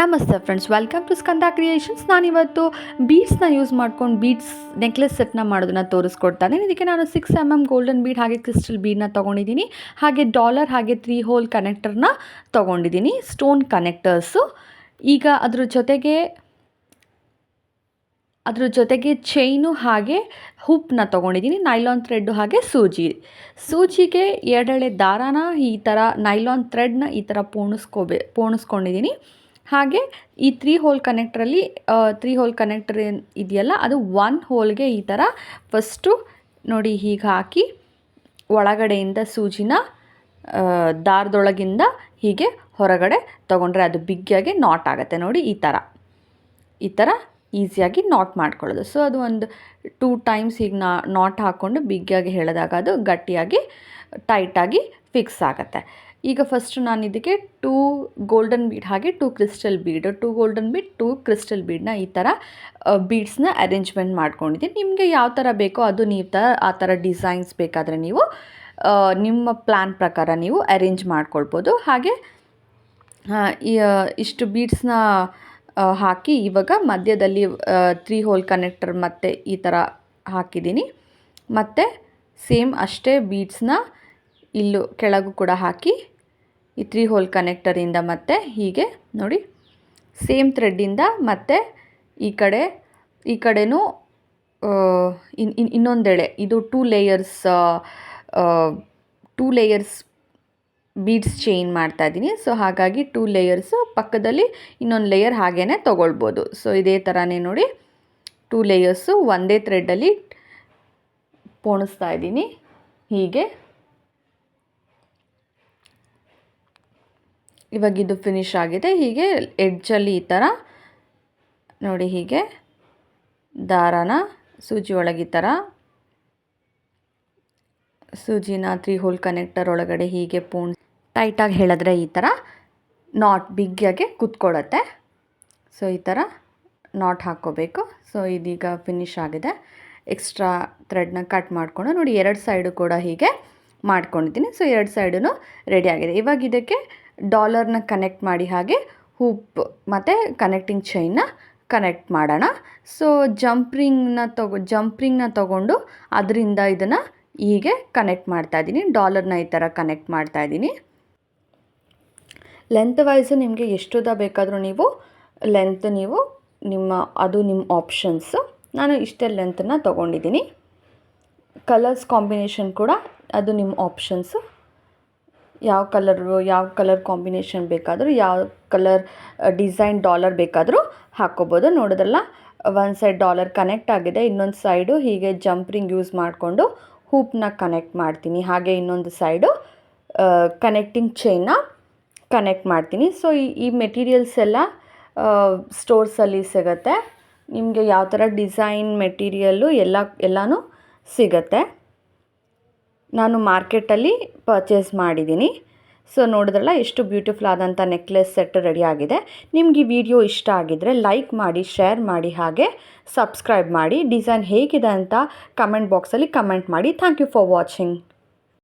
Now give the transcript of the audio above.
ನಮಸ್ತೆ friends welcome to Skanda creations ನಾನಿವತ್ತು ಬೀಡ್ಸ್ನ ಯೂಸ್ ಮಾಡ್ಕೊಂಡು ಬೀಡ್ಸ್ ನೆಕ್ಲೆಸ್ ಸೆಟ್ನ ಮಾಡೋದನ್ನ ತೋರಿಸ್ಕೊಡ್ತಾನೆ ಇದಕ್ಕೆ ನಾನು six M M golden bead ಹಾಗೆ ಕ್ರಿಸ್ಟಲ್ ಬೀಡ್ನ ತೊಗೊಂಡಿದ್ದೀನಿ. ಹಾಗೆ ಡಾಲರ್ ಹಾಗೆ ತ್ರೀ ಹೋಲ್ ಕನೆಕ್ಟರ್ನ ತೊಗೊಂಡಿದ್ದೀನಿ ಸ್ಟೋನ್ ಕನೆಕ್ಟರ್ಸು ಈಗ ಅದ್ರ ಜೊತೆಗೆ ಅದ್ರ ಜೊತೆಗೆ ಚೈನು ಹಾಗೆ ಹುಪ್ಪನ್ನ ತೊಗೊಂಡಿದ್ದೀನಿ ನೈಲಾನ್ ಥ್ರೆಡ್ಡು ಹಾಗೆ ಸೂಜಿ. ಸೂಜಿಗೆ ಎರಡೆಳೆ ದಾರಾನ ಈ ಥರ ನೈಲಾನ್ ಥ್ರೆಡ್ನ ಈ ಥರ ಪೋಣಿಸ್ಕೋಬೇ, ಪೋಣಿಸ್ಕೊಂಡಿದ್ದೀನಿ. ಹಾಗೆ ಈ ತ್ರೀ ಹೋಲ್ ಕನೆಕ್ಟ್ರಲ್ಲಿ ತ್ರೀ ಹೋಲ್ ಕನೆಕ್ಟರ್ ಇದೆಯಲ್ಲ, ಅದು ಒನ್ ಹೋಲ್ಗೆ ಈ ಥರ ಫಸ್ಟು ನೋಡಿ ಹೀಗೆ ಹಾಕಿ, ಒಳಗಡೆಯಿಂದ ಸೂಜಿನ ದಾರದೊಳಗಿಂದ ಹೀಗೆ ಹೊರಗಡೆ ತೊಗೊಂಡ್ರೆ ಅದು ಬಿಗ್ಗಿಯಾಗಿ ನಾಟ್ ಆಗುತ್ತೆ ನೋಡಿ ಈ ಥರ ಈ ಥರ ಈಸಿಯಾಗಿ ನಾಟ್ ಮಾಡ್ಕೊಳ್ಳೋದು. ಸೊ ಅದು ಒಂದು ಟೂ ಟೈಮ್ಸ್ ಈಗ ನಾ, ನಾಟ್ ಹಾಕ್ಕೊಂಡು ಬಿಗ್ಗಿಯಾಗಿ ಹೇಳಿದಾಗ ಅದು ಗಟ್ಟಿಯಾಗಿ ಟೈಟಾಗಿ ಫಿಕ್ಸ್ ಆಗುತ್ತೆ. ಈಗ ಫಸ್ಟ್ ನಾನು ಇದಕ್ಕೆ ಟೂ ಗೋಲ್ಡನ್ ಬೀಡ್ ಹಾಗೆ two crystal bead two golden bead two crystal ಬೀಡ್ನ ಈ ಥರ ಬೀಡ್ಸ್ನ ಅರೇಂಜ್ಮೆಂಟ್ ಮಾಡ್ಕೊಂಡಿದ್ದೀನಿ. ನಿಮಗೆ ಯಾವ ಥರ ಬೇಕೋ ಅದು ನೀವು ಥರ ಆ ಥರ ಡಿಸೈನ್ಸ್ ಬೇಕಾದರೆ ನೀವು ನಿಮ್ಮ ಪ್ಲ್ಯಾನ್ ಪ್ರಕಾರ ನೀವು ಅರೇಂಜ್ ಮಾಡ್ಕೊಳ್ಬೋದು. ಹಾಗೆ ಇಷ್ಟು ಬೀಡ್ಸ್ನ ಹಾಕಿ ಇವಾಗ ಮಧ್ಯದಲ್ಲಿ ತ್ರೀ ಹೋಲ್ ಕನೆಕ್ಟರ್ ಮತ್ತೆ ಈ ಥರ ಹಾಕಿದ್ದೀನಿ. ಮತ್ತು ಸೇಮ್ ಅಷ್ಟೇ ಬೀಡ್ಸ್ನ ಇಲ್ಲೂ ಕೆಳಗೂ ಕೂಡ ಹಾಕಿ ಈ ತ್ರೀ ಹೋಲ್ ಕನೆಕ್ಟರಿಂದ ಮತ್ತೆ ಹೀಗೆ ನೋಡಿ. ಸೇಮ್ ಥ್ರೆಡ್ಡಿಂದ ಮತ್ತೆ ಈ ಕಡೆ, ಈ ಇನ್ ಇನ್ ಇನ್ನೊಂದೆಳೆ ಇದು two layers two layers beads chain ಮಾಡ್ತಾ ಇದ್ದೀನಿ. ಸೊ ಹಾಗಾಗಿ ಟೂ ಲೇಯರ್ಸು ಪಕ್ಕದಲ್ಲಿ ಇನ್ನೊಂದು ಲೇಯರ್ ಹಾಗೇ ತೊಗೊಳ್ಬೋದು. ಸೊ ಇದೇ ಥರನೇ ನೋಡಿ ಟೂ ಲೇಯರ್ಸು ಒಂದೇ ಥ್ರೆಡ್ಡಲ್ಲಿ ಪೋಣಿಸ್ತಾ ಇದ್ದೀನಿ. ಹೀಗೆ. ಇವಾಗ ಇದು ಫಿನಿಶ್ ಆಗಿದೆ. ಹೀಗೆ ಎಡ್ಜಲ್ಲಿ ಈ ಥರ ನೋಡಿ ಹೀಗೆ. ದಾರನ ಸೂಜಿ ಒಳಗೆ ಈ ಥರ ಸೂಜಿನ ತ್ರೀ ಹೋಲ್ ಕನೆಕ್ಟರ್ ಒಳಗಡೆ ಹೀಗೆ ಪೂಣ್ ಟೈಟಾಗಿ ಹೇಳಿದ್ರೆ ಈ ಥರ ನಾಟ್ ಬಿಗ್ಗಿಯಾಗಿ ಕುತ್ಕೊಳ್ಳುತ್ತೆ. ಸೊ, ಈ ಥರ ನಾಟ್ ಹಾಕ್ಕೋಬೇಕು. ಸೊ, ಇದೀಗ ಫಿನಿಶ್ ಆಗಿದೆ. ಎಕ್ಸ್ಟ್ರಾ ಥ್ರೆಡ್ನ ಕಟ್ ಮಾಡಿಕೊಂಡು ನೋಡಿ, ಎರಡು ಸೈಡು ಕೂಡ ಹೀಗೆ ಮಾಡ್ಕೊಂಡಿದ್ದೀನಿ. ಸೊ ಎರಡು ಸೈಡೂ ರೆಡಿ ಆಗಿದೆ. ಇವಾಗ ಇದಕ್ಕೆ ಡಾಲರ್ನ ಕನೆಕ್ಟ್ ಮಾಡಿ ಹಾಗೆ ಹೂಪ್ ಮತ್ತು ಕನೆಕ್ಟಿಂಗ್ ಚೈನ್ನ ಕನೆಕ್ಟ್ ಮಾಡೋಣ. ಸೊ ಜಂಪ್ರಿಂಗ್ನ ತಗೊ ಜಂಪ್ರಿಂಗ್ನ ತಗೊಂಡು ಅದರಿಂದ ಇದನ್ನು ಹೀಗೆ ಕನೆಕ್ಟ್ ಮಾಡ್ತಾ ಇದ್ದೀನಿ. ಡಾಲರ್ನ ಈ ಥರ ಕನೆಕ್ಟ್ ಮಾಡ್ತಾ ಇದ್ದೀನಿ. ಲೆಂತ್ ವೈಸ್ ನಿಮಗೆ ಎಷ್ಟುದ ಬೇಕಾದರೂ ನೀವು ಲೆಂತ್ ನೀವು ನಿಮ್ಮ, ಅದು ನಿಮ್ಮ ಆಪ್ಷನ್ಸ್ ನಾನು ಇಷ್ಟೇ ಲೆಂತನ್ನು ತೊಗೊಂಡಿದ್ದೀನಿ ಕಲರ್ಸ್ ಕಾಂಬಿನೇಷನ್ ಕೂಡ ಅದು ನಿಮ್ಮ ಆಪ್ಷನ್ಸ್ ಯಾವ ಕಲರು ಯಾವ ಕಲರ್ ಕಾಂಬಿನೇಷನ್ ಬೇಕಾದರೂ, ಯಾವ ಕಲರ್ ಡಿಸೈನ್ ಡಾಲರ್ ಬೇಕಾದರೂ ಹಾಕ್ಕೋಬೋದು. ನೋಡೋದಲ್ಲ ಒಂದು ಸೈಡ್ ಡಾಲರ್ ಕನೆಕ್ಟ್ ಆಗಿದೆ, ಇನ್ನೊಂದು ಸೈಡು ಹೀಗೆ ಜಂಪ್ರಿಂಗ್ ಯೂಸ್ ಮಾಡಿಕೊಂಡು ಹೂಪ್ನ ಕನೆಕ್ಟ್ ಮಾಡ್ತೀನಿ. ಹಾಗೆ ಇನ್ನೊಂದು ಸೈಡು ಕನೆಕ್ಟಿಂಗ್ ಚೈನ್ನ ಕನೆಕ್ಟ್ ಮಾಡ್ತೀನಿ. ಸೊ ಈ ಈ ಮೆಟೀರಿಯಲ್ಸ್ ಎಲ್ಲ ಸ್ಟೋರ್ಸಲ್ಲಿ ಸಿಗುತ್ತೆ. ನಿಮಗೆ ಯಾವ ಥರ ಡಿಸೈನ್ ಮೆಟೀರಿಯಲ್ಲು ಎಲ್ಲ, ಎಲ್ಲನೂ ಸಿಗತ್ತೆ. ನಾನು ಮಾರ್ಕೆಟಲ್ಲಿ ಪರ್ಚೇಸ್ ಮಾಡಿದ್ದೀನಿ. ಸೊ ನೋಡಿದ್ರಲ್ಲ, ಎಷ್ಟು ಬ್ಯೂಟಿಫುಲ್ ಆದಂಥ ನೆಕ್ಲೆಸ್ ಸೆಟ್ ರೆಡಿ ಆಗಿದೆ. ನಿಮ್ಗೆ ಈ ವಿಡಿಯೋ ಇಷ್ಟ ಆಗಿದ್ದರೆ ಲೈಕ್ ಮಾಡಿ ಶೇರ್ ಮಾಡಿ, ಹಾಗೆ ಸಬ್ಸ್ಕ್ರೈಬ್ ಮಾಡಿ. ಡಿಸೈನ್ ಹೇಗಿದೆ ಅಂತ ಕಮೆಂಟ್ ಬಾಕ್ಸಲ್ಲಿ ಕಮೆಂಟ್ ಮಾಡಿ. Thank you for watching